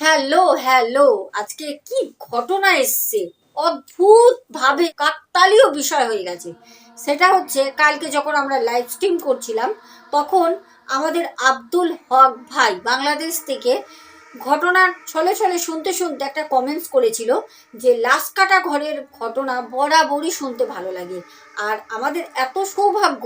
Hello hello, আজকে কি ঘটনা এসছে? অদ্ভুত ভাবে কাকতালীয় বিষয় হয়ে গেছে। সেটা হচ্ছে, কালকে যখন আমরা লাইভ স্ট্রিম করছিলাম, তখন আমাদের আব্দুল হক ভাই বাংলাদেশ থেকে ঘটনা ছলে ছলে শুনতে শুনতে একটা কমেন্টস করেছিল যে লাশ কাটা ঘরের ঘটনা বরাবরই শুনতে ভালো লাগে। আর আমাদের এত সৌভাগ্য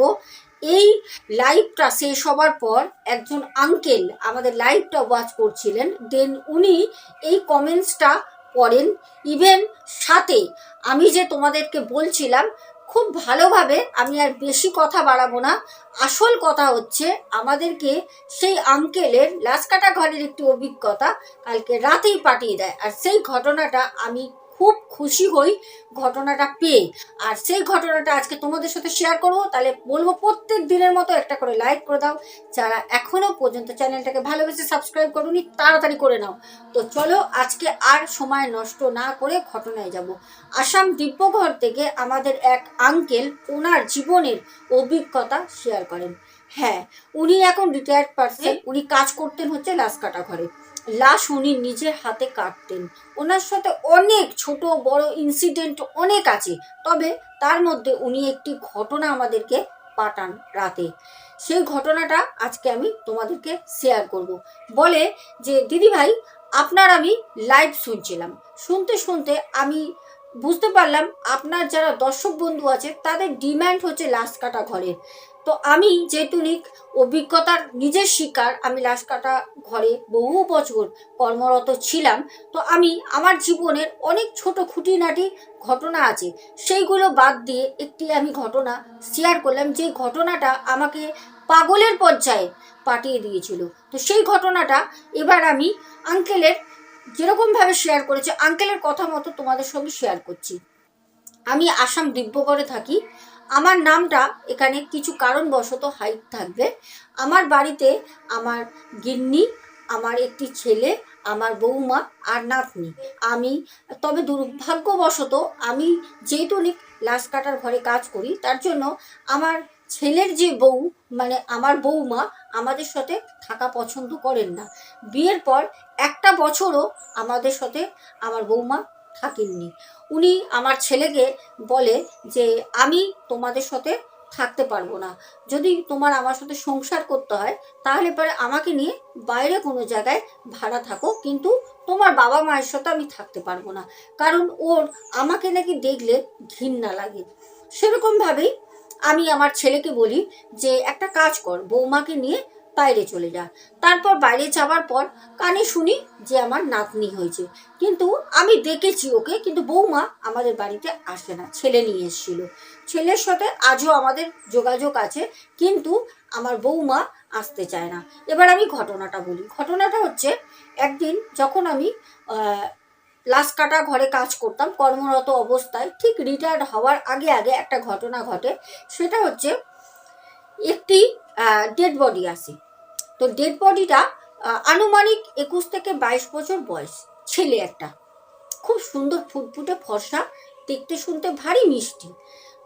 এই লাইভটা শেষ হবার পর একজন আঙ্কেল আমাদের লাইভটা ওয়াচ করছিলেন। দেন উনি এই কমেন্টসটা পড়েন। ইভেন সাথে আমি যে তোমাদেরকে বলছিলাম, খুব ভালোভাবে আমি আর বেশি কথা বাড়াবো না। আসল কথা হচ্ছে আমাদেরকে সেই আঙ্কেলের লাশ কাটা ঘরের একটি অভিজ্ঞতা কালকে রাতেই পাঠিয়ে দেয়। আর সেই ঘটনাটা আমি খুব খুশি হই ঘটনাটা পেয়ে। আর সেই ঘটনাটা আজকে তোমাদের সাথে শেয়ার করব। তাহলে বলব প্রত্যেক দিনের মতো একটা করে লাইক করে দাও। যারা এখনও পর্যন্ত চ্যানেলটাকে ভালোবেসে সাবস্ক্রাইব করুনি তাড়াতাড়ি করে নাও। তো চলো আজকে আর সময় নষ্ট না করে ঘটনায় যাব। আসাম দিব্যঘর থেকে আমাদের এক আঙ্কেল ওনার জীবনের অভিজ্ঞতা শেয়ার করেন। হ্যাঁ উনি এখন রিটায়ার্ড পার্সন উনি কাজ করতেন হচ্ছে লাশ কাটা ঘরে। লাশ উনি নিজের হাতে কাটতেন। ওনার সাথে অনেক ছোট, বড় ইনসিডেন্ট অনেক আছে। তবে তার মধ্যে উনি একটি ঘটনা আমাদেরকে পাঠান রাতে। সেই ঘটনাটা আজকে আমি তোমাদেরকে শেয়ার করব। বলে যে, দিদি ভাই, আপনার আমি লাইভ শুনছিলাম। শুনতে শুনতে আমি বুঝতে পারলাম আপনার যারা দর্শক বন্ধু আছে, তাদের ডিম্যান্ড হচ্ছে লাশ কাটা ঘরের। তো আমি যেহেতু অভিজ্ঞতার নিজের শিকার, আমি লাশ কাটা ঘরে বহু বছর কর্মরত ছিলাম, তো আমি আমার জীবনের অনেক ছোট খুঁটিনাটি ঘটনা আছে, সেইগুলো বাদ দিয়ে একটি আমি ঘটনা শেয়ার করলাম যে ঘটনাটা আমাকে পাগলের পর্যায়ে পাঠিয়ে দিয়েছিল। তো সেই ঘটনাটা এবার আমি আঙ্কেলের যেরকমভাবে শেয়ার করেছে আঙ্কেলের কথা মতো তোমাদের সঙ্গে শেয়ার করছি। আমি আসাম দিব্যগড়ে থাকি। আমার নামটা এখানে কিছু কারণবশত হাইট থাকবে। আমার বাড়িতে আমার গিন্নি, আমার একটি ছেলে, আমার বৌমা আর নাতনি। আমি, তবে দুর্ভাগ্যবশত আমি যেহেতু লাশ কাটার ঘরে কাজ করি, তার জন্য আমার ছেলের যে বউ মানে আমার বৌমা আমাদের সাথে থাকা পছন্দ করেন না। বিয়ের পর একটা বছরও আমাদের সাথে আমার বৌমা থাকেননি। উনি আমার ছেলেকে বলে যে, আমি তোমাদের সাথে থাকতে পারব না। যদি তোমার আমার সাথে সংসার করতে হয়, তাহলে পরে আমাকে নিয়ে বাইরে কোনো জায়গায় ভাড়া থাকো। কিন্তু তোমার বাবা মায়ের সাথে আমি থাকতে পারব না। কারণ ওর আমাকে নাকি দেখলে ঘৃণা লাগে। সেরকমভাবেই আমি আমার ছেলেকে বলি যে, একটা কাজ কর, বৌমাকে নিয়ে বাইরে চলে যা। তারপর বাইরে যাওয়ার পর কানে শুনি যে, আমার নাতনি হয়েছে। কিন্তু আমি দেখেছি ওকে, কিন্তু বৌমা আমাদের বাড়িতে আসে না, ছেলে নিয়ে এসেছিল। ছেলের সাথে আজও আমাদের যোগাযোগ আছে, কিন্তু আমার বৌমা আসতে চায় না। এবার আমি ঘটনাটা বলি। ঘটনাটা হচ্ছে, একদিন যখন আমি লাশ কাটা ঘরে কাজ করতাম, কর্মরত অবস্থায়। ঠিক রিটায়ার্ড হওয়ার আগে আগে একটা ঘটনা ঘটে। সেটা হচ্ছে, একটি ডেড বডি আসে তো ডেড বডিটা আনুমানিক একুশ থেকে বাইশ বছর বয়স। ছেলে একটা। খুব সুন্দর ফুটফুটে ফর্সা, দেখতে শুনতে ভারী মিষ্টি।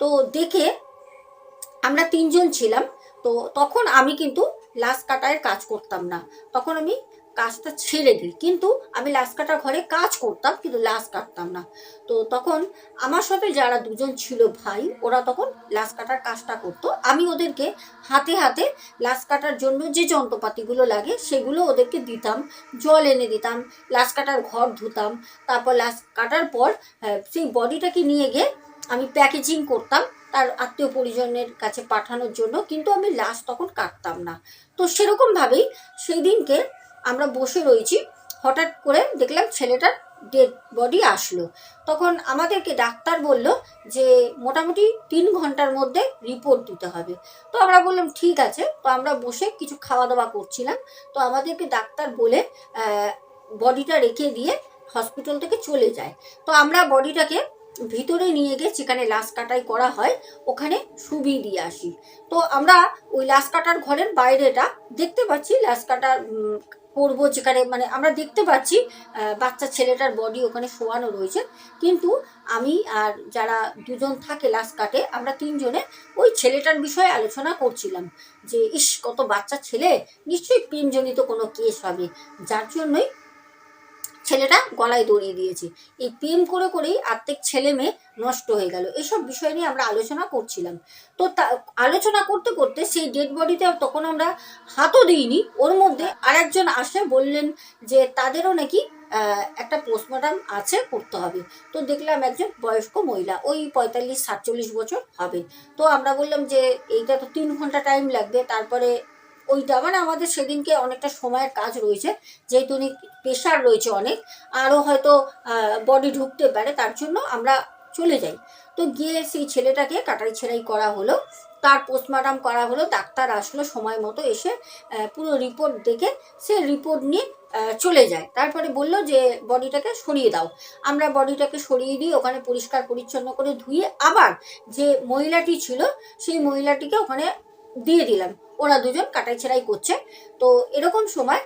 তো দেখে আমরা তিনজন ছিলাম। তো তখন আমি কিন্তু লাশ কাটার কাজ করতাম না। তখন আমি কাজটা ছেড়ে দিই কিন্তু আমি লাশ কাটার ঘরে কাজ করতাম কিন্তু লাশ কাটতাম না। তো তখন আমার সাথে যারা দুজন ছিল ভাই ওরা তখন লাশ কাটার কাজটা করতো। আমি ওদেরকে হাতে হাতে লাশ কাটার জন্য যে যন্ত্রপাতিগুলো লাগে সেগুলো ওদেরকে দিতাম। জল এনে দিতাম লাশ কাটার ঘর ধুতাম তারপর লাশ কাটার পর আহ, সেই বডিটাকে নিয়ে গিয়ে আমি প্যাকেজিং করতাম তার আত্মীয় পরিজনের কাছে পাঠানোর জন্য। কিন্তু আমি লাশ তখন কাটতাম না। তো সেরকমভাবেই সেই দিনকে আমরা বসে রয়েছি। হঠাৎ করে দেখলাম ছেলেটার ডেড বডি আসলো। তখন আমাদেরকে ডাক্তার বলল যে, মোটামুটি তিন ঘণ্টার মধ্যে রিপোর্ট দিতে হবে। তো আমরা বললাম, ঠিক আছে। তো আমরা বসে কিছু খাওয়া দাওয়া করছিলাম। তো আমাদেরকে ডাক্তার বলে বডিটা রেখে দিয়ে হসপিটাল থেকে চলে যায়। তো আমরা বডিটাকে ভিতরে নিয়ে গিয়ে যেখানে লাশ কাটাই করা হয়, ওখানে শুবিয়ে দিয়ে আসি। তো আমরা ওই লাশ কাটার ঘরের বাইরেটা দেখতে পাচ্ছি। লাশ কাটার করব যেখানে মানে আমরা দেখতে পাচ্ছি বাচ্চা ছেলেটার বডি ওখানে শোয়ানো রয়েছে। কিন্তু আমি আর যারা দুজন থাকে লাশ কাটে আমরা তিনজনে ওই ছেলেটার বিষয়ে আলোচনা করছিলাম যে, ইস, কত বাচ্চা ছেলে, নিশ্চয়ই প্রেমজনিত কোনো কেস হবে। যার জন্যই ছেলেটা গলায় দড়িয়ে দিয়েছে। এই প্রেম করে করেই আর্ধেক ছেলে মেয়ে নষ্ট হয়ে গেল। এসব বিষয় নিয়ে আমরা আলোচনা করছিলাম। তো তা, আলোচনা করতে করতে সেই ডেড বডিতে তখন আমরা হাতও দিইনি। ওর মধ্যে আরেকজন আসে, বললেন যে তাদেরও নাকি একটা পোস্টমর্টম আছে, করতে হবে। তো দেখলাম একজন বয়স্ক মহিলা, ওই পঁয়তাল্লিশ সাতচল্লিশ বছর হবে। তো আমরা বললাম যে এইটা তো তিন ঘণ্টা টাইম লাগবে, তারপরে ওইটা মানে আমাদের সেদিনকে অনেকটা সময়ের কাজ রয়েছে, যেহেতু উনি প্রেশার রয়েছে অনেক, আরও হয়তো বডি ঢুকতে পারে, তার জন্য আমরা চলে যাই। তো গিয়ে সেই ছেলেটাকে কাটাই ছেড়াই করা হলো, তার পোস্টমর্টম করা হলো, ডাক্তার আসলো সময় মতো এসে পুরো রিপোর্ট দেখে সে রিপোর্ট নিয়ে চলে যায়। তারপরে বলল যে বডিটাকে সরিয়ে দাও। আমরা বডিটাকে সরিয়ে দিয়ে ওখানে পরিষ্কার পরিচ্ছন্ন করে ধুয়ে আবার যে মহিলাটি ছিল, সেই মহিলাটিকে ওখানে দিয়ে দিলাম। ওরা দুজন কাটাই ছেড়াই করছে। তো এরকম সময়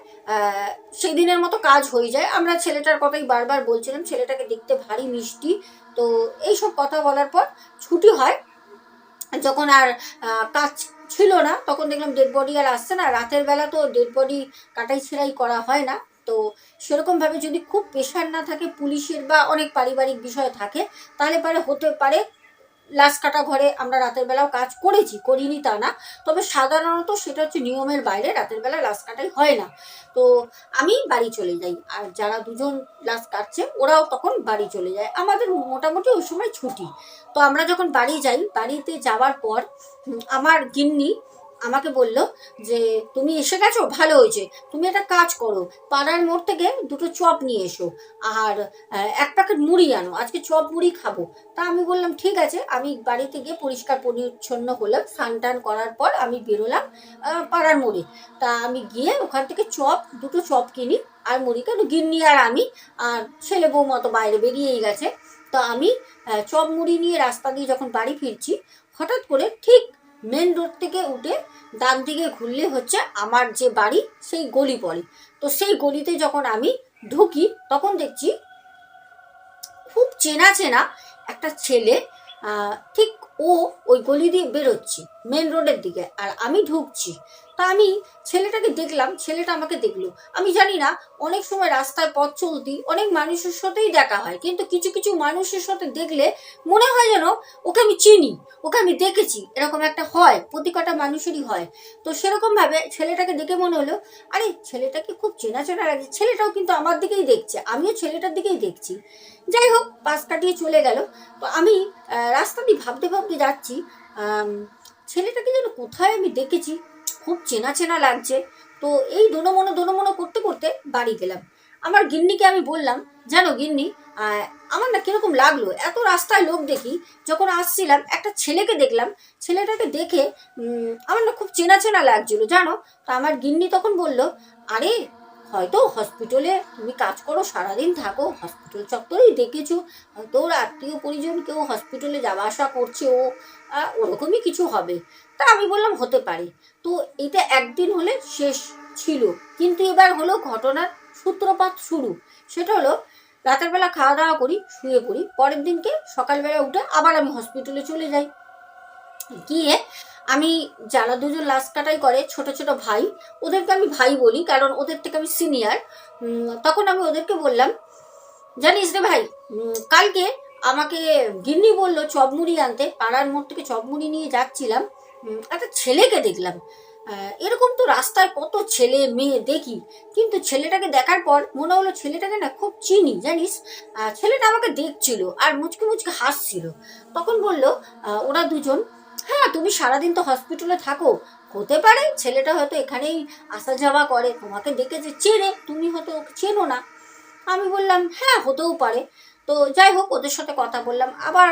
সেই দিনের মতো কাজ হয়ে যায়। আমরা ছেলেটার কথাই বারবার বলছিলাম, ছেলেটাকে দেখতে ভারী মিষ্টি। তো এইসব কথা বলার পর ছুটি হয়। যখন আর কাজ ছিল না, তখন দেখলাম ডেড বডি আর আসছে না। রাতের বেলা তো ডেড বডি কাটাই ছেড়াই করা হয় না। তো সেরকমভাবে যদি খুব প্রেশার না থাকে, পুলিশের বা অনেক পারিবারিক বিষয় থাকে, তাহলে পারে, হতে পারে লাশ কাটা ঘরে আমরা রাতের বেলাও কাজ করেছি, করিনি তা না। তবে সাধারণত সেটা হচ্ছে নিয়মের বাইরে রাতের বেলা লাশ কাটাই হয় না। তো আমি বাড়ি চলে যাই, আর যারা দুজন লাশ কাটছে, ওরাও তখন বাড়ি চলে যায়। আমাদের মোটামুটি ওই সময় ছুটি। তো আমরা যখন বাড়ি যাই, বাড়িতে যাওয়ার পর আমার গিন্নি আমাকে বলল যে, তুমি এসে গেছো? ভালো হয়েছে। তুমি একটা কাজ করো। পাড়ার মোড় থেকে দুটো চপ নিয়ে এসো। আর এক প্যাকেট মুড়ি আনো। আজকে চপ মুড়ি খাব। তা আমি বললাম, ঠিক আছে। আমি বাড়িতে গিয়ে পরিষ্কার পরিচ্ছন্ন হলাম। স্নান টান করার পর আমি বেরোলাম পাড়ার মোড়ে। তা আমি গিয়ে ওখান থেকে চপ, দুটো চপ কিনি। আর মুড়ি কেন গিন্নি আর আমি। আর ছেলে বউ মতো বাইরে বেরিয়েই গেছে। তো আমি চপ মুড়ি নিয়ে রাস্তা দিয়ে যখন বাড়ি ফিরছি, হঠাৎ করে ঠিক মেন রোড থেকে উঠে ডান দিকে ঘুরলে হচ্ছে আমার যে বাড়ি, সেই গলি পড়ে। তো সেই গলিতে যখন আমি ঢুকি, তখন দেখছি খুব চেনা চেনা একটা ছেলে ঠিক ও ওই গলি দিয়ে বেরোচ্ছে মেন রোডের দিকে। আর আমি ঢুকছি তা আমি ছেলেটাকে দেখলাম, ছেলেটা আমাকে দেখল। আমি জানি না, অনেক সময় রাস্তায় পথ চলতি, অনেক মানুষের সাথেই দেখা হয়, কিন্তু কিছু কিছু মানুষের সাথে দেখলে মনে হয় যেন ওকে আমি চিনি, ওকে আমি দেখেছি, এরকম একটা হয় প্রতি কটা মানুষেরই হয়। তো সেরকম ভাবে ছেলেটাকে দেখে মনে হলো, আরে ছেলেটাকে খুব চেনা চেনা লাগছে ছেলেটাও কিন্তু আমার দিকেই দেখছে, আমিও ছেলেটার দিকেই দেখছি। যাই হোক পাশ কাটিয়ে চলে গেল। তো আমি রাস্তা দিয়ে ভাবতে ভাবতে যাচ্ছি ছেলেটাকে যেন কোথায় আমি দেখেছি খুব চেনা চেনা লাগছে। তো এই দোনোমনো দোনোমনো করতে করতে বাড়ি গেলাম। আমার গিন্নিকে আমি বললাম, জানো গিন্নি আমার না কীরকম লাগল? এত রাস্তায় লোক দেখি, যখন আসছিলাম, একটা ছেলেকে দেখলাম। ছেলেটাকে দেখে আমার না খুব চেনা চেনা লাগছিল, জানো? তো আমার গিন্নি তখন বলল, আরে হয়তো হসপিটালে তুমি কাজ করো, সারাদিন থাকো হসপিটাল চত্বরেই দেখেছ হয়তো ওর আত্মীয় পরিজন কেউ হসপিটালে যাওয়া আসা করছে, ও ওরকমই কিছু হবে। তা আমি বললাম, হতে পারে। তো এটা একদিন হলে শেষ ছিল। কিন্তু এবার হলো ঘটনার সূত্রপাত শুরু। সেটা হলো, রাতের বেলা খাওয়া দাওয়া করি, শুয়ে পড়ি। পরের দিনকে সকালবেলা উঠে আবার আমি হসপিটালে চলে যাই। গিয়ে আমি যারা দুজন লাশ কাটাই করে, ছোট ছোট ভাই, ওদেরকে আমি ভাই বলি, কারণ ওদের থেকে আমি সিনিয়র তখন আমি ওদেরকে বললাম, জানিস রে ভাই কালকে আমাকে গিন্নি বলল চপমুড়ি আনতে, পাড়ার মোড় থেকে চপমুড়ি নিয়ে যাচ্ছিলাম। একটা ছেলেকে দেখলাম। এরকম তো রাস্তায় কত ছেলে মেয়ে দেখি। কিন্তু ছেলেটাকে দেখার পর মনে হলো ছেলেটাকে না খুব চিনি, জানিস? ছেলেটা আমাকে দেখছিল আর মুচকে মুচকে হাসছিল। তখন বলল ওরা দুজন হ্যাঁ তুমি সারাদিন তো হসপিটালে থাকো। হতে পারে ছেলেটা হয়তো এখানেই আসা যাওয়া করে, তোমাকে দেখেছে চেনে, তুমি হয়তো ওকে চেনো না। আমি বললাম হ্যাঁ হতেও পারে। তো যাই হোক, ওদের সাথে কথা বললাম। আবার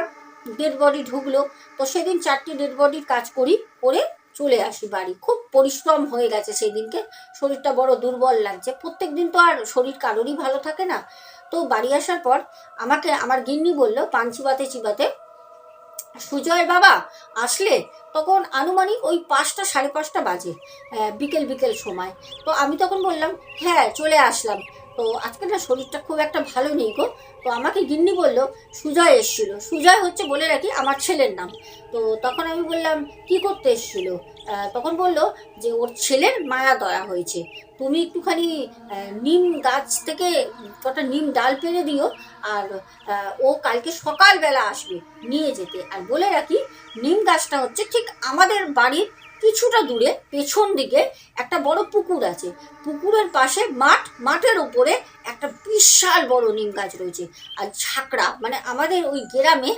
ডেড বডি ঢুকলো। তো সেদিন চারটি ডেড বডির কাজ করি, করে চলে আসি বাড়ি। খুব পরিশ্রম হয়ে গেছে সেই দিনকে শরীরটা বড় দুর্বল লাগছে। প্রত্যেক দিন তো আর শরীর কারোরই ভালো থাকে না। তো বাড়ি আসার পর আমাকে, আমার গিন্নি বলল পান চিবাতে চিবাতে সুজয় বাবা আসলে তখন আনুমানিক ওই পাঁচটা সাড়ে পাঁচটা বাজে বিকেল বিকেল সময়। তো আমি তখন বললাম হ্যাঁ চলে আসলাম। তো আজকে না শরীরটা খুব একটা ভালো নেই গো। তো আমাকে গিন্নি বলল, সুজয় এসেছিল। সুজয় হচ্ছে বলে রাখি আমার ছেলের নাম। তো তখন আমি বললাম, কি করতে এসেছিল? তখন বলল যে, ওর ছেলের মায়া দয়া হয়েছে। তুমি একটুখানি নিম গাছ থেকে কটা নিম ডাল পেরে দিও আর ও কালকে সকালবেলা আসবে নিয়ে যেতে। আর বলে রাখি, নিম গাছটা হচ্ছে ঠিক আমাদের বাড়ির কিছুটা দূরে, পেছন দিকে একটা বড় পুকুর আছে। পুকুরের পাশে মাঠ, মাঠের ওপরে একটা বিশাল বড় নিম গাছ রয়েছে। আর ঝাঁকড়া মানে আমাদের ওই গ্রামে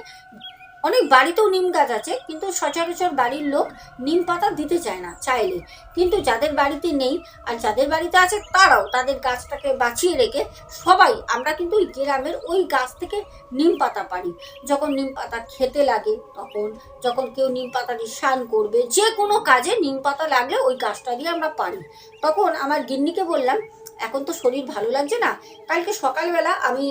অনেক বাড়িতেও নিম গাছ আছে, কিন্তু সচরাচর বাড়ির লোক নিম পাতা দিতে চায় না চাইলে। কিন্তু যাদের বাড়িতে নেই আর যাদের বাড়িতে আছে তারাও তাদের গাছটাকে বাঁচিয়ে রেখে সবাই, আমরা কিন্তু ওই গ্রামের ওই গাছ থেকে নিম পাতা পারি যখন নিম পাতা খেতে লাগে তখন, যখন কেউ নিম পাতা দিয়ে স্নান করবে, যে কোনো কাজে নিম পাতা লাগলে ওই গাছটা দিয়ে আমরা পারি। তখন আমার গিন্নিকে বললাম এখন তো শরীর ভালো লাগছে না, কালকে সকালবেলা আমি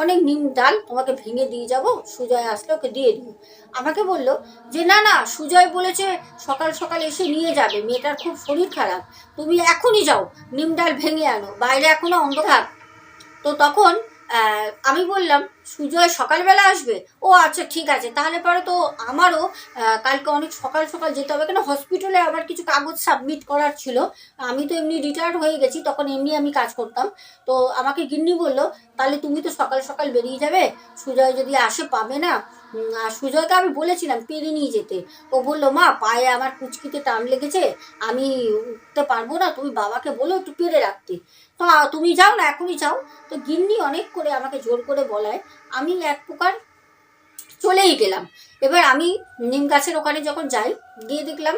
অনেক নিম ডাল তোমাকে ভেঙে দিয়ে যাব, সুজয় আসলে ওকে দিয়ে দিই আমাকে বলল যে, না না, সুজয় বলেছে সকাল সকাল এসে নিয়ে যাবে, মেয়েটার খুব শরীর খারাপ। তুমি এখনই যাও, নিম ডাল ভেঙে আনো, বাইরে এখনও অন্ধকার। তো তখন আমি বললাম, সুজয় সকালবেলা আসবে? ও আচ্ছা ঠিক আছে। তাহলে পরে তো আমারও কালকে অনেক সকাল সকাল যেতে হবে। কেন হসপিটালে আমার কিছু কাগজ সাবমিট করার ছিল। আমি তো এমনি রিটায়ার্ড হয়ে গেছি, তখন এমনি আমি কাজ করতাম। তো আমাকে গিন্নি বলল, তাহলে তুমি তো সকাল সকাল বেরিয়ে যাবে। সুজয় যদি আসে, পাবে না? আর সুজয়কে আমি বলেছিলাম, পেরে নিয়ে যেতে। ও বলল, মা, পায়ে আমার কুচকিতে টান লেগেছে। আমি উঠতে পারব না। তুমি বাবাকে বলো একটু পেরে রাখতে। তুমি যাও না, এখনই যাও। তো গিন্নি অনেক করে আমাকে জোর করে বলায়, আমি এক প্রকার চলেই গেলাম। এবার আমি নিম গাছের ওখানে যখন যাই, গিয়ে দেখলাম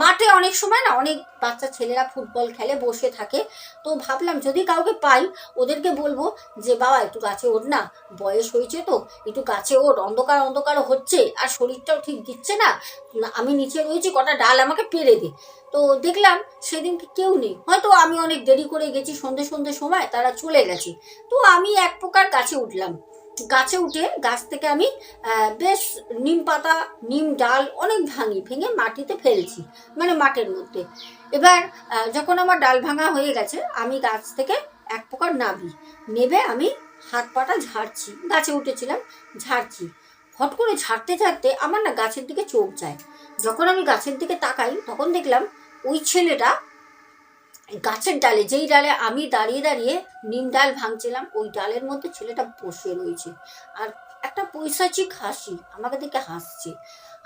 মাঠে অনেক সময় না অনেক বাচ্চা ছেলেরা ফুটবল খেলে, বসে থাকে। তো ভাবলাম যদি কাউকে পাই, ওদেরকে বলব যে, বাবা, একটু গাছে ওঠ না, বয়স হয়েছে তো, একটু গাছে ওঠ অন্ধকার অন্ধকার হচ্ছে, আর শরীরটাও ঠিক দিচ্ছে না আমি নিচে রয়েছি, কটা ডাল আমাকে পেরে দে। তো দেখলাম সেদিনকে কেউ নেই। হয়তো আমি অনেক দেরি করে গেছি, সন্ধে সন্ধে সময়, তারা চলে গেছে। তো আমি এক প্রকার গাছে উঠলাম। গাছে উঠে গাছ থেকে আমি বেশ নিম পাতা, নিম ডাল অনেক ভাঙি, ভেঙে মাটিতে ফেলছি মানে মাঠের মধ্যে। এবার যখন আমার ডাল ভাঙা হয়ে গেছে, আমি গাছ থেকে এক প্রকার নাবি নেবে আমি হাত পাটা ঝাড়ছি, গাছে উঠেছিলাম, ঝাড়ছি। হট করে ঝাড়তে ঝাড়তে আমার না গাছের দিকে চোখ যায়। যখন আমি গাছের দিকে তাকাই, তখন দেখলাম ওই ছেলেটা গাছের ডালে, যেই ডালে আমি দাঁড়িয়ে দাঁড়িয়ে নিম ডাল ভাঙছিলাম, ওই ডালের মধ্যে ছেলেটা বসে রয়েছে। আর একটা পৈশাচিক হাসি আমাকে দেখে হাসছে।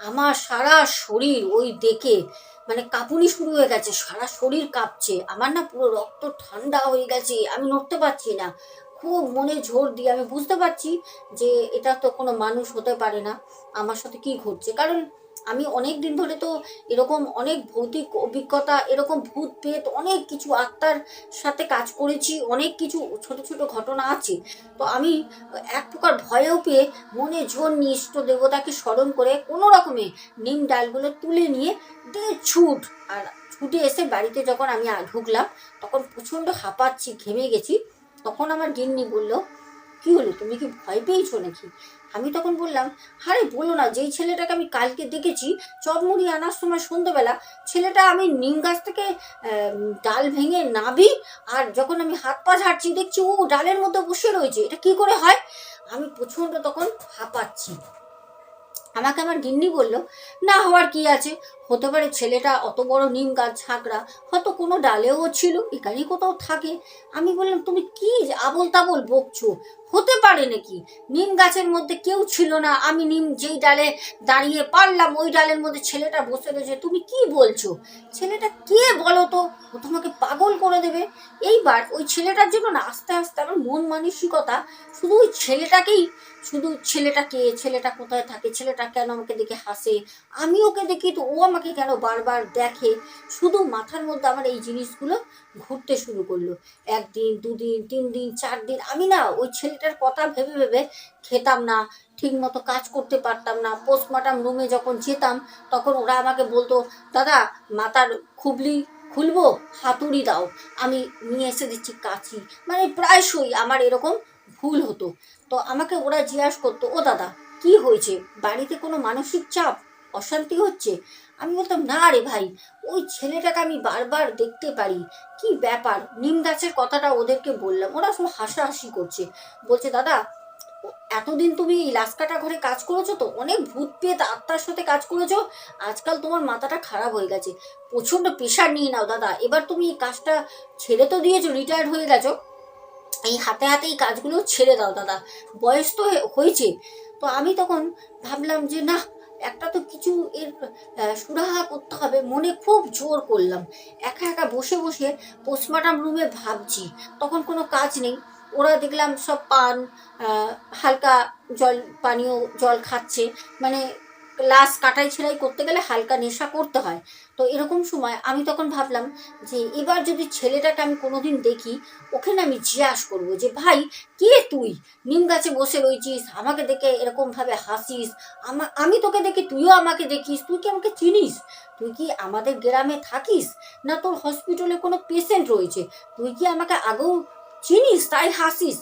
আমার সারা শরীর ওই দেখে মানে কাঁপুনি শুরু হয়ে গেছে, সারা শরীর কাঁপছে। আমার না পুরো রক্ত ঠান্ডা হয়ে গেছে, আমি নড়তে পারছি না। খুব মনে ঝোর দিয়ে আমি বুঝতে পারছি যে এটা তো কোনো মানুষ হতে পারে না, আমার সাথে কি ঘটছে? কারণ আমি অনেক দিন ধরে তো এরকম অনেক ভৌতিক অভিজ্ঞতা, এরকম ভূত পেত অনেক কিছু আত্মার সাথে কাজ করেছি, অনেক কিছু ছোট ছোট ঘটনা আছে। তো আমি এক প্রকার ভয়েও পেয়ে মনে জোর নিয়ে দেবতাকে স্মরণ করে কোনো রকমে নিম ডালগুলো তুলে নিয়ে দিয়ে ছুট, আর ছুটে এসে বাড়িতে যখন আমি ঢুকলাম, তখন প্রচণ্ড হাঁপাচ্ছি, ঘেমে গেছি, তখন আমার গিন্নি বলল কি হলো? তুমি কি ভয় পেয়েছ নাকি? আমি তখন বললাম, আরে বলো না, যেই ছেলেটাকে আমি কালকে দেখেছি চপমুড়ি আনার সময় সন্ধ্যেবেলা, ছেলেটা আমি নিম গাছ থেকে ডাল ভেঙে নাবি, আর যখন আমি হাত পা ঝাড়ছি, দেখছি ও ডালের মধ্যে বসে রয়েছে। এটা কি করে হয়? আমি প্রচণ্ড তখন হাঁপাচ্ছি। আমাকে আমার গিন্নি বলল, না হওয়ার কি আছে? হতে পারে ছেলেটা অত বড় নিম গাছ ঝাঁকড়া, হয়তো কোনো ডালেও ছিল এখানেই কোথাও থাকে। আমি বললাম, তুমি কি আবল তাবল বকছো? হতে পারে নাকি? নিম গাছের মধ্যে কেউ ছিল না, আমি নিম যেই ডালে দাঁড়িয়ে পারলাম, ওই ডালের মধ্যে ছেলেটা বসে রয়েছে, তুমি কি বলছো? ছেলেটা কে বলো তো? করে দেবে। এইবার ওই ছেলেটার জন্য না আস্তে আস্তে আমার মন মানসিকতা শুধু ওই ছেলেটাকেই, শুধু ছেলেটা কে, ছেলেটা কোথায় থাকে, ছেলেটা কেন আমাকে দেখে হাসে, আমি ওকে দেখি তো ও আমাকে কেন বারবার দেখে। শুধু মাথার মধ্যে আমার এই জিনিসগুলো ঘুরতে শুরু করল। একদিন, দুদিন, তিন দিন, চার দিন, আমি না ওই ছেলেটার কথা ভেবে ভেবে খেতাম না ঠিক মতো কাজ করতে পারতাম না। পোস্টমর্টম রুমে যখন যেতাম, তখন ওরা আমাকে বলতো, দাদা, মাথার খুবলি খুলবো? হাতুড়ি দাও। আমি নিয়ে এসে দিচ্ছি কাঁচি। মানে প্রায়শই আমার এরকম ভুল হতো। তো আমাকে ওরা জিজ্ঞাসা করতো, ও দাদা, কি হয়েছে? বাড়িতে কোনো মানসিক চাপ? অশান্তি হচ্ছে? আমি বলতাম, না রে ভাই। ওই ছেলেটাকে আমি বারবার দেখতে পারি। কি ব্যাপার? নিম গাছের কথাটা ওদেরকে বললাম। ওরা সব হাসাহাসি করছে। বলছে, দাদা এতদিন তুমি এই লাস্কাটা ঘরে কাজ করেছ তো? অনেক ভূত পেত আত্মার সাথে কাজ করেছ। আজকাল তোমার মাথাটা খারাপ হয়ে গেছে। প্রচণ্ড প্রেশার নিয়ে নাও দাদা। এবার তুমি এই কাজটা ছেড়ে তো দিয়েছ রিটায়ার্ড হয়ে গেছো। এই হাতে হাতে এই কাজগুলো ছেড়ে দাও দাদা। বয়স তো হয়ে- হয়েছে। তো আমি তখন ভাবলাম যে না একটা তো কিছু এর সুরাহা করতে হবে। মনে খুব জোর করলাম। একা একা বসে বসে পোস্টমর্টম রুমে ভাবছি। তখন কোনো কাজ নেই। ওরা দেখলাম সব পান হালকা জল, পানীয় জল খাচ্ছে। মানে লাশ কাটাই ছেড়াই করতে গেলে হালকা নেশা করতে হয়। তো এরকম সময় আমি তখন ভাবলাম যে এবার যদি ছেলেটাকে আমি কোনোদিন দেখি, ওকে না আমি জিজ্ঞাস করব যে, ভাই, কে তুই? নিম গাছে বসে রয়েছিস, আমাকে দেখে এরকমভাবে হাসিস। আমা, আমি তোকে দেখি, তুইও আমাকে দেখিস। তুই কি আমাকে চিনিস? তুই কি আমাদের গ্রামে থাকিস? না তোর হসপিটালে কোনো পেশেন্ট রয়েছে? তুই কি আমাকে আগেও চিনিস তাই হাসিস।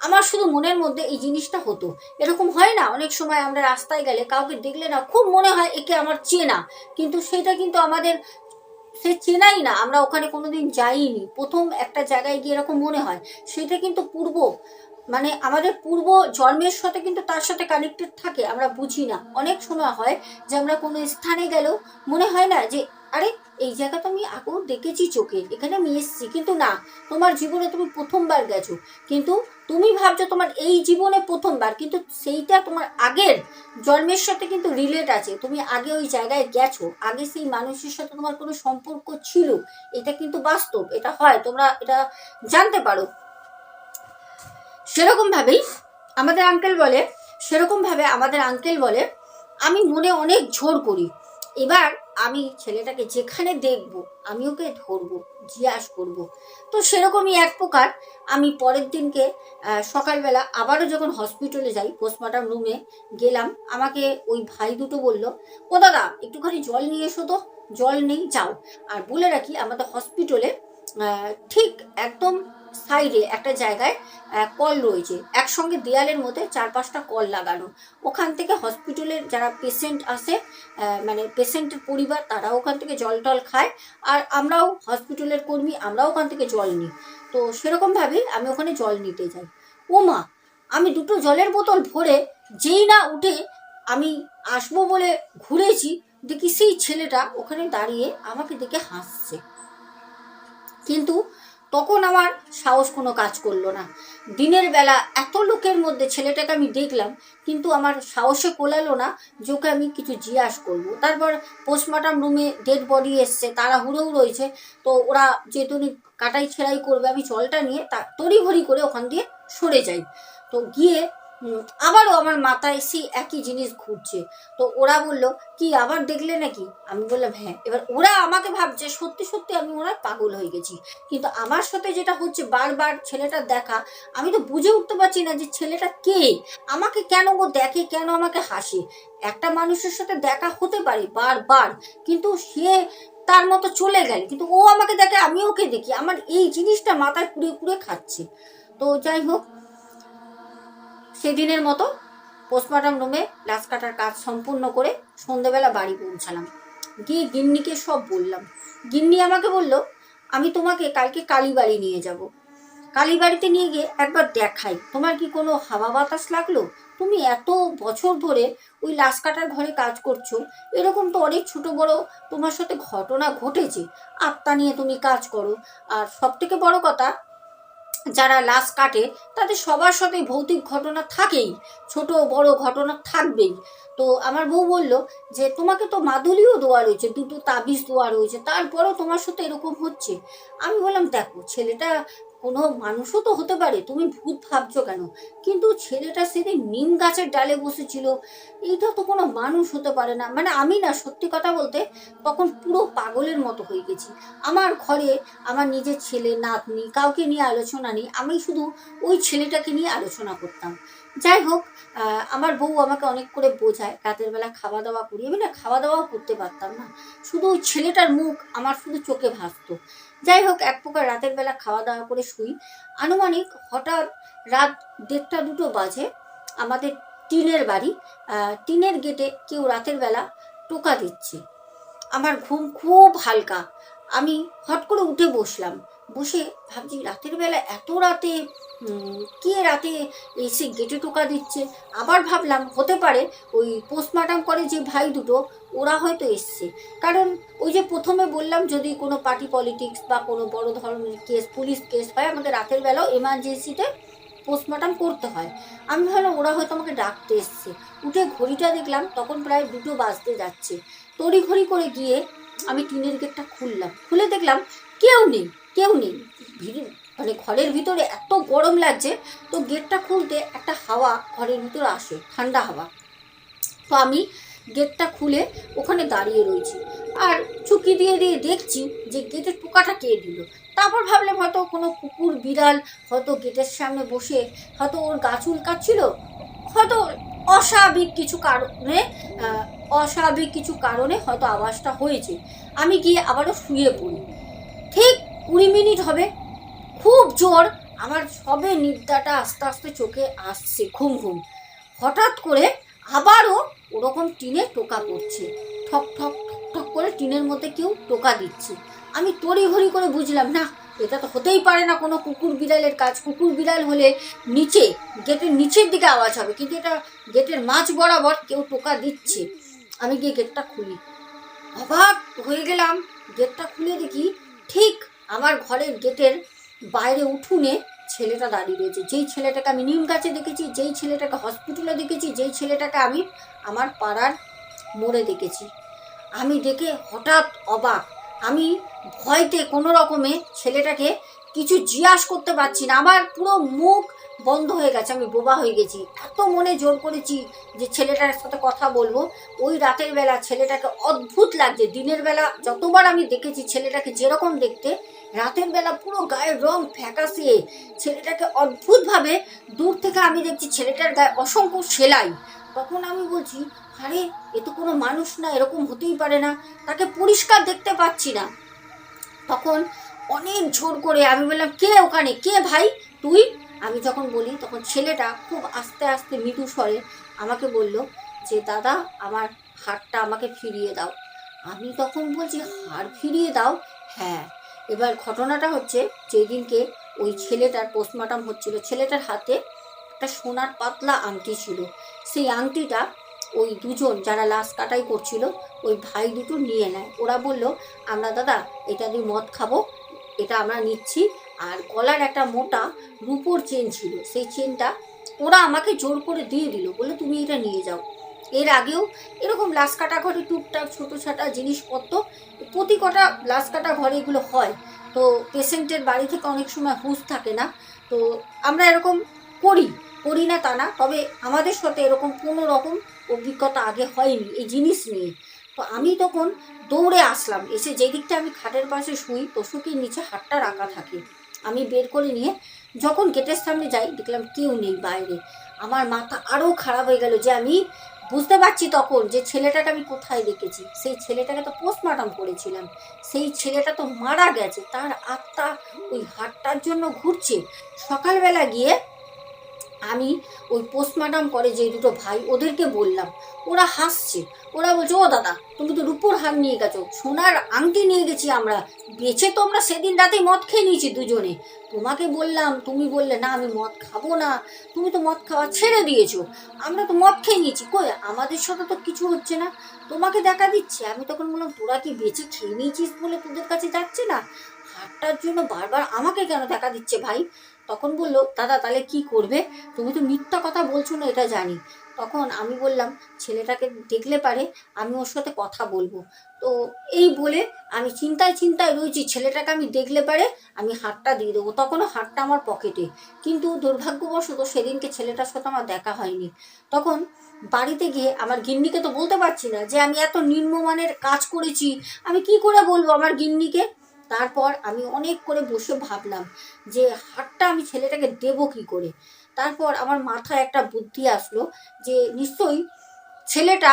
আমার শুধু মনের মধ্যে এই জিনিসটা হতো। এরকম হয় না, অনেক সময় আমরা রাস্তায় গেলে কাউকে দেখলে না খুব মনে হয় একে আমার চেনা। কিন্তু সেটা কিন্তু আমাদের, সে চেনাই না, আমরা ওখানে কোনোদিন যাইনি। প্রথম একটা জায়গায় গিয়ে এরকম মনে হয়। সেটা কিন্তু পূর্ব মানে আমাদের পূর্ব জন্মের সাথে কিন্তু তার সাথে কানেক্টেড থাকে, আমরা বুঝি না। অনেক সময় হয় যে আমরা কোনো স্থানে গেলেও মনে হয় না যে আরে, এই জায়গা তো আমি আগেও দেখেছি চোখে, এখানে আমি এসেছি, কিন্তু না, তোমার জীবনে তুমি প্রথমবার গেছো। কিন্তু তুমি ভাবছ তোমার এই জীবনে প্রথমবার, কিন্তু সেইটা তোমার আগের জন্মের সাথে কিন্তু রিলেট আছে। তুমি আগে ওই জায়গায় গেছো, আগে সেই মানুষের সাথে তোমার কোনো সম্পর্ক ছিল, এটা কিন্তু বাস্তব, এটা হয়, তোমরা এটা জানতে পারো। সেরকম ভাবেই আমাদের আঙ্কেল বলে সেরকম ভাবে আমাদের আঙ্কেল বলে, আমি মনে অনেক জোর করি। এবার আমি ছেলেটাকে যেখানে দেখব, আমি ওকে ধরবো, জিজ্ঞাস করব। তো সেরকমই এক প্রকার আমি পরের দিনকে সকালবেলা আবারও যখন হসপিটালে যাই পোস্টমর্টম রুমে গেলাম, আমাকে ওই ভাই দুটো বলল, ও দাদা, একটুখানি জল নিয়ে এসো তো, জল নেই, যাও। আর বলে রাখি, আমাদের হসপিটালে ঠিক একদম সাইডে একটা জায়গায় কল রয়েছে। একসঙ্গে দেয়ালের মধ্যে চার পাঁচটা কল লাগানো। ওখান থেকে হসপিটালের যারা পেশেন্ট আসে মানে পেশেন্টের পরিবার, তারা ওখান থেকে জল টল খায়। আর আমরাও হসপিটালের কর্মী, আমরাও ওখান থেকে জল নিই। তো সেরকমভাবেই আমি ওখানে জল নিতে যাই। ও মা, আমি দুটো জলের বোতল ভরে যেই না উঠে আমি আসব বলে ঘুরেছি, দেখি সেই ছেলেটা ওখানে দাঁড়িয়ে আমাকে দেখে হাসছে। কিন্তু তখন আমার সাহস কোনো কাজ করল না। দিনের বেলা এত লোকের মধ্যে ছেলেটাকে আমি দেখলাম, কিন্তু আমার সাহসে কোলালো না যে ওকে আমি কিছু জিজ্ঞাস করব। তারপর পোস্টমর্টম রুমে ডেড বডি এসছে, তারা হুড়োও রয়েছে তো ওরা যেহেতু কাটাই ছেড়াই করবে, আমি জলটা নিয়ে তা তড়িঘড়ি করে ওখান দিয়ে সরে যাই। তো গিয়ে আবারও আমার মাথায় সেই একই জিনিস ঘুরছে। তো ওরা বলল, কি, আবার দেখলে নাকি? আমি বললাম হ্যাঁ। এবার ওরা আমাকে ভাবছে, সত্যি সত্যি আমি ওরা পাগল হয়ে গেছি। কিন্তু আমার সাথে যেটা হচ্ছে, বারবার ছেলেটার দেখা, আমি তো বুঝে উঠতে পারছি না যে ছেলেটা কে? আমাকে কেন ও দেখে, কেন আমাকে হাসে? একটা মানুষের সাথে দেখা হতে পারে বারবার, কিন্তু সে তার মতো চলে গেল। কিন্তু ও আমাকে দেখে আমি ওকে দেখি। আমার এই জিনিসটা মাথায় কুড়ে কুড়ে খাচ্ছে। তো যাই হোক সেদিনের মতো পোস্টমর্টম রুমে লাশ কাটার কাজ সম্পূর্ণ করে সন্ধেবেলা বাড়ি পৌঁছালাম। গিয়ে গিন্নিকে সব বললাম। গিন্নি আমাকে বলল, আমি তোমাকে কালকে কালীবাড়ি নিয়ে যাব। কালীবাড়িতে নিয়ে গিয়ে একবার দেখাই। তোমার কি কোনো হাওয়া বাতাস লাগল? তুমি এত বছর ধরে ওই লাশ কাটার ঘরে কাজ করছ। এরকম তো অনেক ছোট বড় তোমার সাথে ঘটনা ঘটেছে। আত্মা নিয়ে তুমি কাজ করো। আর সব থেকে বড় কথা যারা লাশ কাটে, তাদের সবার সাথে ভৌতিক ঘটনা থাকেই, ছোট বড় ঘটনা থাকবেই। তো আমার বউ বলল যে, তোমাকে তো মাদুলিও দেওয়া রয়েছে, দুটো তাবিজ দেওয়া রয়েছে, তারপরও তোমার সাথে এরকম হচ্ছে। আমি বললাম, দেখো, ছেলেটা কোনো মানুষও তো হতে পারে, তুমি ভূত ভাবছ কেন? কিন্তু ছেলেটা সেদিন নিম গাছের ডালে বসেছিল। এইটা তো কোনো মানুষ হতে পারে না। মানে আমি না, সত্যি কথা বলতে তখন পুরো পাগলের মতো হয়ে গেছি। আমার ঘরে আমার নিজের ছেলে, নাতনি, কাউকে নিয়ে আলোচনা নেই। আমি শুধু ওই ছেলেটাকে নিয়ে আলোচনা করতাম। যাই হোক আমার বউ আমাকে অনেক করে বোঝায়। রাতের বেলা খাওয়া দাওয়া করি আমি না খাওয়া দাওয়াও করতে পারতাম না। শুধু ওই ছেলেটার মুখ আমার শুধু চোখে ভাসতো। যাই হোক, এক প্রকার রাতের বেলা খাওয়া দাওয়া করে শুই। আনুমানিক হঠাৎ রাত দেড়টা দুটো বাজে, আমাদের টিনের বাড়ি। টিনের গেটে কেউ রাতের বেলা টোকা দিচ্ছে। আমার ঘুম খুব হালকা। আমি হট করে উঠে বসলাম। বসে ভাবছি, রাতের বেলা এত রাতে কে রাতে এসে গেটে টোকা দিচ্ছে? আবার ভাবলাম হতে পারে ওই পোস্টমার্টাম করে যে ভাই দুটো, ওরা হয়তো এসছে। কারণ ওই যে প্রথমে বললাম, যদি কোনো পার্টি পলিটিক্স বা কোনো বড় ধরনের কেস পুলিশ কেস হয়, আমাদের রাতের বেলাও এমার্জেন্সিতে পোস্টমর্টম করতে হয়। আমি ভাবলাম, ওরা হয়তো আমাকে ডাকতে এসছে। উঠে ঘড়িটা দেখলাম, তখন প্রায় দুটো বাজতে যাচ্ছে। তড়ি ঘড়ি করে গিয়ে আমি টিনের গেটটা খুললাম। খুলে দেখলাম, কেউ নেই। কেউ নেই। ভিড় মানে ঘরের ভিতরে এত গরম লাগছে, তো গেটটা খুলতে একটা হাওয়া ঘরের ভিতরে আসে, ঠান্ডা হাওয়া। তো আমি গেটটা খুলে ওখানে দাঁড়িয়ে রয়েছি। আর চুকি দিয়ে দিয়ে দেখছি যে গেটের পোকাটা কে দিল। তারপর ভাবলাম হয়তো কোনো কুকুর, বিড়াল, হয়তো গেটের সামনে বসে হয়তো ওর গাছ উল্কাচ্ছিল হয়তো অস্বাভাবিক কিছু কারণে অস্বাভাবিক কিছু কারণে হয়তো আওয়াজটা হয়েছে। আমি গিয়ে আবারও শুয়ে পড়ি। কুড়ি মিনিট হবে। খুব জোর। আমার সবে নিদ্রাটা আস্তে আস্তে চোখে আসছে, ঘুম ঘুম। হঠাৎ করে আবারও ওরকম টিনে টোকা পড়ছে। ঠক ঠক ঠক ঠক করে টিনের মধ্যে কেউ টোকা দিচ্ছে। আমি তড়িঘড়ি করে বুঝলাম, না, এটা তো হতেই পারে না কোনো কুকুর বিড়ালের কাজ। কুকুর বিড়াল হলে নিচে, গেটের নিচের দিকে আওয়াজ হবে, কিন্তু এটা গেটের মাঝ বরাবর কেউ টোকা দিচ্ছে। আমি গিয়ে গেটটা খুলি। অবাক হয়ে গেলাম। গেটটা খুলে দেখি ঠিক আমার ঘরের গেটের বাইরে উঠুনে ছেলেটা দাঁড়িয়ে রয়েছে। যেই ছেলেটাকে আমি নিম গাছে দেখেছি, যেই ছেলেটাকে হসপিটালে দেখেছি, যেই ছেলেটাকে আমি আমার পাড়ার মোড়ে দেখেছি। আমি দেখে হঠাৎ অবাক। আমি ভয়তে কোনো রকমে ছেলেটাকে কিছু জিজ্ঞাস করতে পারছি না। আমার পুরো মুখ বন্ধ হয়ে গেছে, আমি বোবা হয়ে গেছি। এত মনে জোর করেছি যে ছেলেটার সাথে কথা বলব। ওই রাতের বেলা ছেলেটাকে অদ্ভুত লাগছে। দিনের বেলা যতবার আমি দেখেছি ছেলেটাকে যেরকম দেখতে রাতের বেলা পুরো গায়ের রং ফ্যাকাশে। ছেলেটাকে অদ্ভুতভাবে দূর থেকে আমি দেখছি, ছেলেটার গায়ে অসংখ্য সেলাই। তখন আমি বলছি, আরে, এ তো কোনো মানুষ না, এরকম হতেই পারে না, তাকে পরিষ্কার দেখতে পাচ্ছি না। তখন অনেক জোর করে আমি বললাম, কে ওখানে? কে ভাই? তুই? আমি যখন বলি, তখন ছেলেটা খুব আস্তে আস্তে মৃদু স্বরে আমাকে বলল যে, দাদা, আমার হারটা আমাকে ফিরিয়ে দাও। আমি তখন বলছি, হার ফিরিয়ে দাও? হ্যাঁ। এবার ঘটনাটা হচ্ছে যেদিনকে ওই ছেলেটার পোস্টমর্টম হচ্ছিল, ছেলেটার হাতে একটা সোনার পাতলা আংটি ছিল। সেই আংটিটা ওই দুজন যারা লাশ কাটাই করছিল, ওই ভাই দুটো নিয়ে নেয়। ওরা বলল, আমরা দাদা, এটা দিয়ে মদ খাব, এটা আমরা নিচ্ছি। আর গলার একটা মোটা রূপোর চেন ছিল। সেই চেনটা ওরা আমাকে জোর করে দিয়ে দিল। বলে তুমি এটা নিয়ে যাও। এর আগেও এরকম লাশ কাটা ঘরে টুকটাক ছোটো ছাটা জিনিসপত্র, প্রতি কটা লাশ কাটা ঘরে এগুলো হয়। তো পেশেন্টের বাড়ি থেকে অনেক সময় হুঁশ থাকে না। তো আমরা এরকম করি করি না তা না, তবে আমাদের সাথে এরকম কোনো রকম অভিজ্ঞতা আগে হয়নি এই জিনিস নিয়ে। তো আমি তখন দৌড়ে আসলাম, এসে যেই দিকটা আমি খাটের পাশে শুই পশুকির নিচে হাতটা রাখা থাকে। আমি বের করে নিয়ে যখন গেটের সামনে যাই, দেখলাম কেউ নেই বাইরে। আমার মাথা আরও খারাপ হয়ে গেল যে আমি বুঝতে পারছি তখন যে ছেলেটাকে আমি কোথায় দেখেছি। সেই ছেলেটাকে তো পোস্টমার্টম করেছিলাম। সেই ছেলেটা তো মারা গেছে। তার আত্মা ওই হাটটার জন্য ঘুরছে। সকালবেলা গিয়ে আমি ওই পোস্টমার্টম করে যে দুটো ভাই ওদেরকে বললাম, ওরা হাসছে। ওরা বলছে, ও দাদা, তুমি তো রূপোর হার নিয়ে গেছো। সোনার আংটি নিয়ে গেছি আমরা। বেছে তো আমরা সেদিন রাতেই মদ খেয়ে নিয়েছি দুজনে। তোমাকে বললাম, তুমি বললে, না, আমি মদ খাব না। তুমি তো মদ খাওয়া ছেড়ে দিয়েছ। আমরা তো মদ খেয়ে নিয়েছি। কই, আমাদের সাথে তো কিছু হচ্ছে না। তোমাকে দেখা দিচ্ছে। আমি তখন বললাম, তোরা কি বেঁচে খেয়ে নিয়েছিস বলে তোদের কাছে যাচ্ছে না? হারটার জন্য বারবার আমাকে কেন দেখা দিচ্ছে ভাই? তখন বলল, দাদা, তাহলে কি করবে? তুমি তো মিথ্যা কথা বলছো না, এটা জানি। তখন আমি বললাম, ছেলেটাকে দেখলে পারে, আমি ওর সাথে কথা বলব। তো এই বলে আমি চিন্তায় চিন্তায় রয়েছি, ছেলেটাকে আমি দেখলে পারে, আমি হাতটা দিয়ে দেবো। তখনও হাতটা আমার পকেটে। কিন্তু দুর্ভাগ্যবশত সেদিনকে ছেলেটার সাথে আমার দেখা হয়নি। তখন বাড়িতে গিয়ে আমার গিন্নিকে তো বলতে পারছি না যে, আমি এত নিম্নমানের কাজ করেছি, আমি কি করে বলব আমার গিন্নিকে? তারপর আমি অনেক করে বসে ভাবলাম যে হাতটা আমি ছেলেটাকে দেবো কি করে? তারপর আমার মাথায় একটা বুদ্ধি আসলো যে নিশ্চয়ই ছেলেটা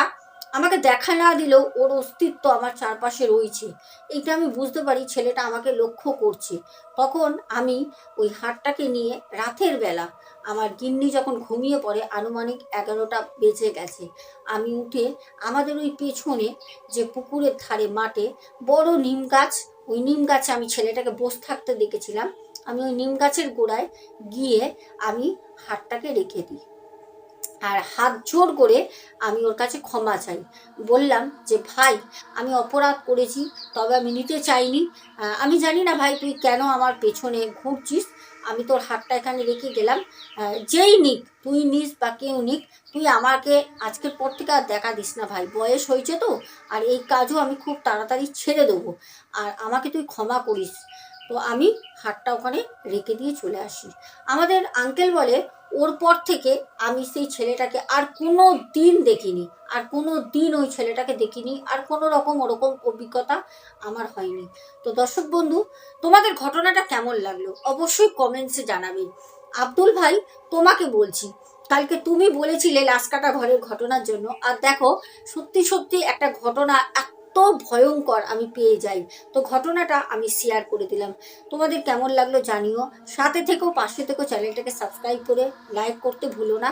আমাকে দেখা না দিলেও ওর অস্তিত্ব আমার চারপাশে রয়েছে। এইটা আমি বুঝতে পারি ছেলেটা আমাকে লক্ষ্য করছে। তখন আমি ওই হাটটাকে নিয়ে রাতের বেলা আমার গিন্নি যখন ঘুমিয়ে পড়ে, আনুমানিক এগারোটা বেজে গেছে। আমি উঠে আমাদের ওই পেছনে যে পুকুরের ধারে মাঠে বড় নিম গাছ ওই নিম গাছে আমি ছেলেটাকে বসে থাকতে দেখেছিলাম। আমি ওই নিম গাছের গোড়ায় গিয়ে আমি হাতটাকে রেখে দিই। আর হাত জোর করে আমি ওর কাছে ক্ষমা চাই। বললাম যে, ভাই, আমি অপরাধ করেছি, তবে আমি নিতে চাইনি। আমি জানি না ভাই, তুই কেন আমার পেছনে ঘুরছিস? আমি তোর হাতটা এখানে রেখে গেলাম। যেই নিক, তুই নিস বা কেউ নিক, তুই আমাকে আজকের পর থেকে আর দেখা দিস না ভাই। বয়স হয়েছে তো, আর এই কাজও আমি খুব তাড়াতাড়ি ছেড়ে দেবো। আর আমাকে তুই ক্ষমা করিস। তো আমি হাতটা ওখানে রেখে দিয়ে চলে আসি। আমাদের আঙ্কেল বলে ওর পর থেকে আমি সেই ছেলেটাকে আর কোনো দিন দেখিনি। আর কোনো দিন ওই ছেলেটাকে দেখিনি। আর কোনো রকম ওরকম অভিজ্ঞতা আমার হয়নি। তো দর্শক বন্ধু, তোমাদের ঘটনাটা কেমন লাগল? অবশ্যই কমেন্টসে জানাবে আব্দুল ভাই, তোমাকে বলছি, কালকে তুমি বলেছিলে লাশ কাটা ঘরের ঘটনার জন্য। আর দেখো, সত্যি সত্যি একটা ঘটনা এত ভয়ঙ্কর আমি পেয়ে যাই। তো ঘটনাটা আমি শেয়ার করে দিলাম। তোমাদের কেমন লাগল জানিও। সাথে থেকেও, পাশে থেকেও চ্যানেলটাকে সাবস্ক্রাইব করে লাইক করতে ভুলো না।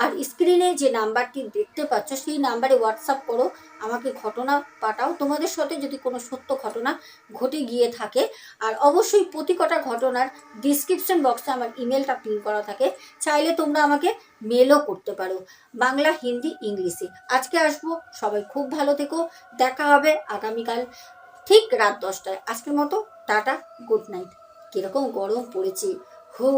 আর স্ক্রিনে যে নাম্বারটি দেখতে পাচ্ছ, সেই নাম্বারে হোয়াটসঅ্যাপ করো। আমাকে ঘটনা পাঠাও। তোমাদের সাথে যদি কোনো সত্য ঘটনা ঘটে গিয়ে থাকে, আর অবশ্যই প্রতি কটা ঘটনার ডিসক্রিপশন বক্সে আমার ইমেলটা পিন করা থাকে, চাইলে তোমরা আমাকে মেলও করতে পারো। বাংলা, হিন্দি, ইংলিশে। আজকে আসব, সবাই খুব ভালো থেকো, দেখা হবে আগামীকাল ঠিক রাত দশটায়। আজকের মতো টাটা গুড নাইট কীরকম গরম পড়েছে। হু